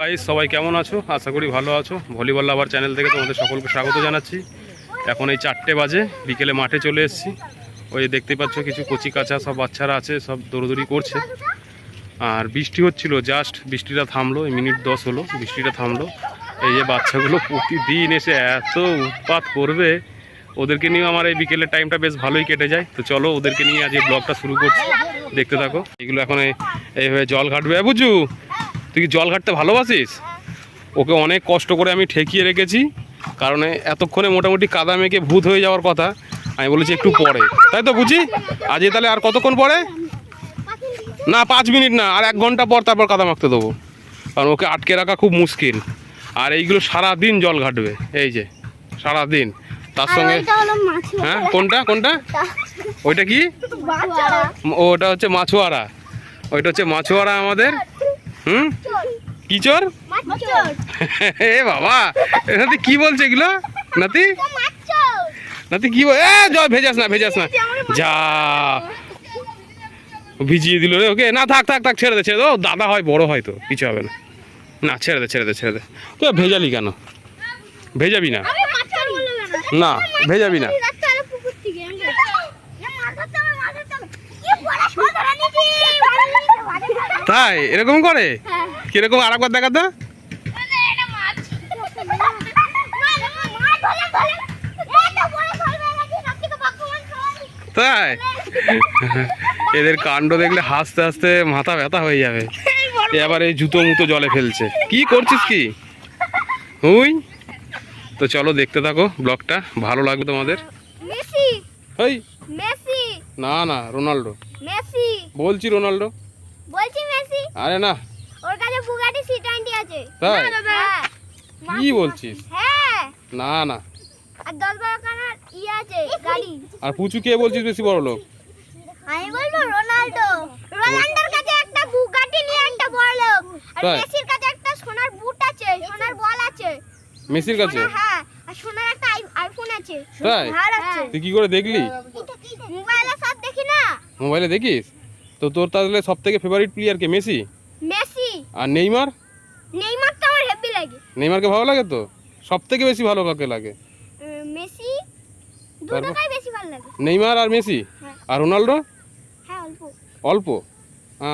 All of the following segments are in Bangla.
হাই সবাই কেমন আছো? আশা করি ভালো আছো। ভলিবল লাভার চ্যানেল থেকে তোমাদের সকলকে স্বাগত জানাচ্ছি। এখন এই চারটে বাজে, বিকেলে মাঠে চলে এসেছি। ওই দেখতে পাচ্ছ কিছু কচি কাঁচা সব বাচ্চারা আছে, সব দৌড়দৌড়ি করছে। আর বৃষ্টি হচ্ছিল জাস্ট বৃষ্টিটা থামলো, এই মিনিট দশ হলো, বৃষ্টিটা থামলো। এই যে বাচ্চাগুলো প্রতিদিন এসে এত উৎপাত করবে, ওদেরকে নিয়ে আমার এই বিকেলের টাইমটা বেশ ভালোই কেটে যায়। তো চলো ওদেরকে নিয়ে আজ এই ব্লগটা শুরু করছি। দেখতে থাকো। এগুলো এখন এইভাবে জল ঘাটবে। বুঝু তুই কি জল ঘাটতে ভালোবাসিস? ওকে অনেক কষ্ট করে আমি ঠেকিয়ে রেখেছি কারণ এতক্ষণে মোটামুটি কাদা মেঘে ভূত হয়ে যাওয়ার কথা আমি বলেছি একটু পরে। তাই তো বুঝি? আজ এ তাহলে আর কতক্ষণ পরে? না পাঁচ মিনিট না আর এক ঘণ্টা পর তারপর কাদা মাখতে দেবো। কারণ ওকে আটকে রাখা খুব মুশকিল। আর এইগুলো সারা দিন জল ঘাটবে এই যে সারা দিন তার সঙ্গে হ্যাঁ কোনটা কোনটা? ওইটা কি? ওটা হচ্ছে মাছুয়ারা ওইটা হচ্ছে মাছুয়ারা আমাদের। হুম? কি চোর? এ বাবা এ নাতি কি বলছে এগুলো? নাতি? নাতি কি বল এ ভেজাস না ভেজাস না। যা ভিজিয়ে দিল রে ওকে। না থাক থাক থাক ছেড়ে দে ছেড়ে দে। ও দাদা হয় বড় হয় তো কিছু হবে না। না ছেড়ে দে ছেড়ে দে ছেড়ে দে। তুই ভেজালি কেন? ভেজাবি না। না ভেজাবি না। তাই? এরকম করে? কীরকম আর একবার দেখা তো। তাই? এদের কাণ্ড দেখলে হাসতে হাসতে মাথা ব্যথা হয়ে যাবে। এবার এই জুতো মুতো জলে ফেলছে। কি করছিস কি? হুই। তো চলো দেখতে থাকো ব্লগটা। ভালো লাগবে তোমাদের? না না রোনাল্ডো। বলছি রোনাল্ডো। বলছি মেসি আরে না। ওর কাছে বুগাটি সি টোয়েন্টি আছে। তাই? হ্যাঁ। কি বলছিস? হ্যাঁ। না না। আর দশ বারো খানার ই আছে গাড়ি। আর পুচু কে বলছিস বেশি বড় লোক? আমি বলব রোনাল্ডো। রোনাল্ডোর কাছে একটা বুগাটি নিয়ে একটা বড় লোক। আর মেসির কাছে একটা সোনার বুট আছে সোনার বল আছে। মেসির কাছে? হ্যাঁ। আর সোনার একটা আইফোন আছে। তাই? তুই কি করে দেখলি? মোবাইলে সব দেখি না। মোবাইলে দেখিস? তো তোর তাহলে সব থেকে ফেভারিট প্লেয়ার কে মেসি? মেসি। আর নেইমার? নেইমার তো আমার হেভি লাগে। নেইমারকে ভালো লাগে তো? সব থেকে বেশি ভালো কাকে লাগে? মেসি? দুটোটাই বেশি ভালো লাগে। নেইমার আর মেসি? হ্যাঁ। আর রোনাল্ডো? হ্যাঁ অল্প। অল্প?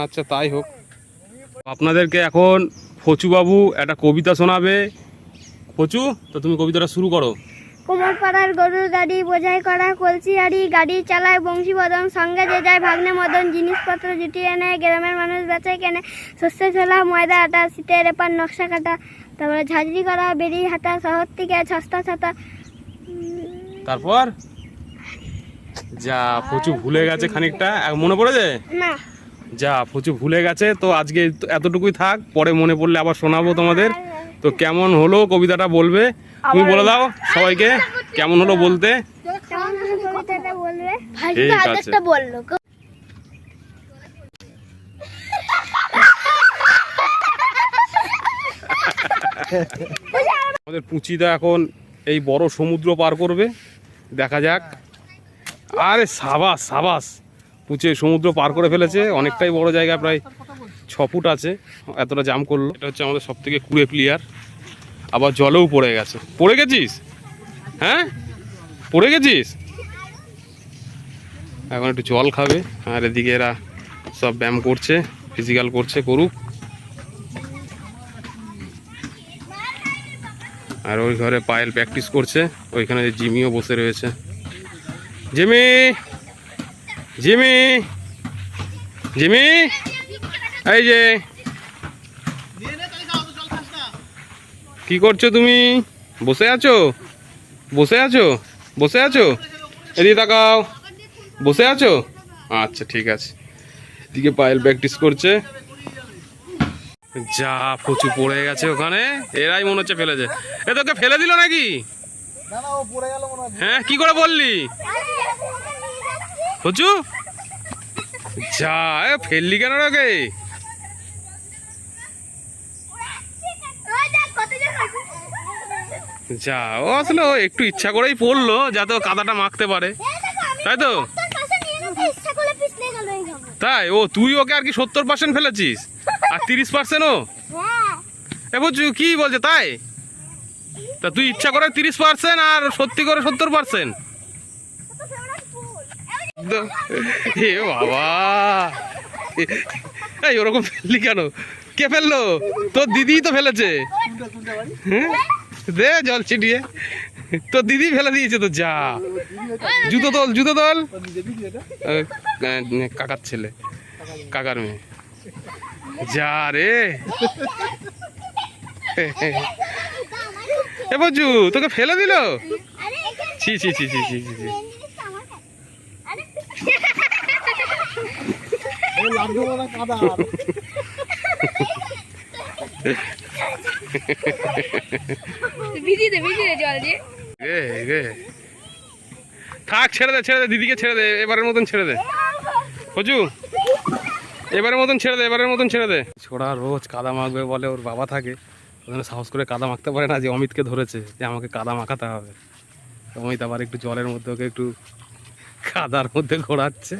আচ্ছা তাই হোক। আপনাদেরকে এখন ফচুবাবু একটা কবিতা শোনাবে। ফচু তো তুমি কবিতাটা শুরু করো। কোমর পাড়ার গরুর গাড়ি বোঝাই করা কলসি আড়ি গাড়ি চালায় বংশী বদন সঙ্গে যে যায় ভাগ্নে মদন জিনিসপত্র জুটিয়ে নেয় গ্রামের মানুষ বেচায় কেনে শস্য ছোলা ময়দা আটা শীতের এপার নকশা কাটা তারপরে ঝাঁঝরি করা বেরি হাতা শহর থেকে সস্তা ছাতা। তারপর? যা প্রচুর ভুলে গেছে খানিকটা। মনে পড়েছে? না। যা প্রচুর ভুলে গেছে তো আজকে এতটুকুই থাক পরে মনে পড়লে আবার শোনাবো তোমাদের। তো কেমন হলো কবিতাটা বলবে? তুমি বলে দাও সবাইকে কেমন হলো বলতে? ঠিক আছে। আমাদের পুঁচিদা এখন এই বড় সমুদ্র পার করবে। দেখা যাক। আরে সাবাস সাবাস। পুঁচে সমুদ্র পার করে ফেলেছে। অনেকটাই বড় জায়গা প্রায় ছ ফুট আছে। এতটা জাম করল। এটা হচ্ছে আমাদের সব থেকে কুড়ে প্লেয়ার আবার জলেও পড়ে গেছে। পড়ে গেছিস? হ্যাঁ? পড়ে গেছিস? এখন একটু জল খাবে, আর এদিকে এরা সব ব্যায়াম করছে ফিজিক্যাল করছে, করুক। আর ওই ঘরে পায়েল প্র্যাকটিস করছে, ওইখানে জিমিও বসে রয়েছে। জিমি! জিমি! জিমি! এই যে কি করছ তুমি? বসে আছো? বসে আছো? বসে আছো? এদিকে তাকাও। বসে আছো? আচ্ছা ঠিক আছে। এদিকে পায়েল প্র্যাকটিস করছে। যা ফচু পড়ে গেছে ওখানে। এরাই মনে হচ্ছে ফেলেছে। এ তোকে ফেলে দিল নাকি? হ্যাঁ কি করে বললি? ফচু? যা এ ফেললি কেন ওকে? যা ও আসলে ও একটু ইচ্ছা করেই পড়ল যাতে কাদাটা মাখতে পারে। তাই তো? তাই? ও তুই ওকে আর কি সত্তর পার্সেন্ট ফেলেছিস? আর তিরিশ পার্সেন্ট ও? হ্যাঁ। এ বুঝু কি বলছে তাই? তা তুই ইচ্ছা করে তিরিশ পার্সেন্ট আর সত্যি করে সত্তর পার্সেন্ট এ বাবা! এই ওরকম ফেললি কেন? কে ফেলল? তোর দিদি তো ফেলেছে। হ্যাঁ? দে জল ছিটিয়ে। তোর দিদি ফেলে দিয়েছে তো যা। জুতো দল জুতো আহ, কাকার ছেলে কাকার মেয়ে। যা রে। এ বজু তোকে ফেলে দিল? ছি ছি ছি ছি ছি ছি ছি। ভিজিয়ে দে ভিজিয়ে দে জল দিয়ে। থাক ছেড়ে দে ছেড়ে দে দিদিকে ছেড়ে দে এবারের মতন ছেড়ে দে। হজু এবারের মতন ছেড়ে দে এবারের মতন ছেড়ে দে। ছোড়া রোজ কাদা মাখবে বলে ওর বাবা থাকে। ওখানে সাহস করে কাদা মাখতে পারে না যে অমিতকে ধরেছে যে আমাকে কাদা মাখাতে হবে। অমিত আবার একটু জলের মধ্যে ওকে একটু কাদার মধ্যে ঘোরাচ্ছে।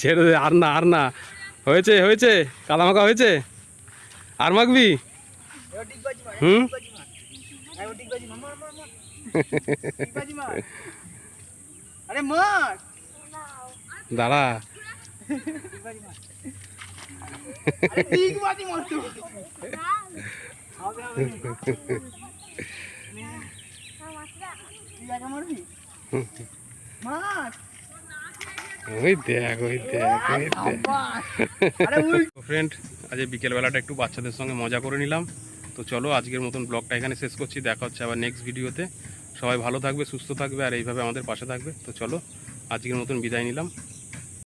ছেড়ে দে আর না আর না। হয়েছে হয়েছে কাদা মাখা হয়েছে? আর মাখবি? হুম? দাঁড়া। আরে ঠিক বাজি মার তুই তুই একা মারবি মার ওই দেখ ওই দেখ ওই দেখ। ফ্রেন্ড আজ বিকেলবেলাটা একটু বাচ্চাদের সঙ্গে মজা করে নিলাম। তো চলো আজকের মতন ব্লগটা এখানে শেষ করছি। দেখা হচ্ছে আবার নেক্সট ভিডিওতে সবাই ভালো থাকবে সুস্থ থাকবে আর এইভাবে আমাদের পাশে থাকবে। তো চলো আজকের মতন বিদায় নিলাম।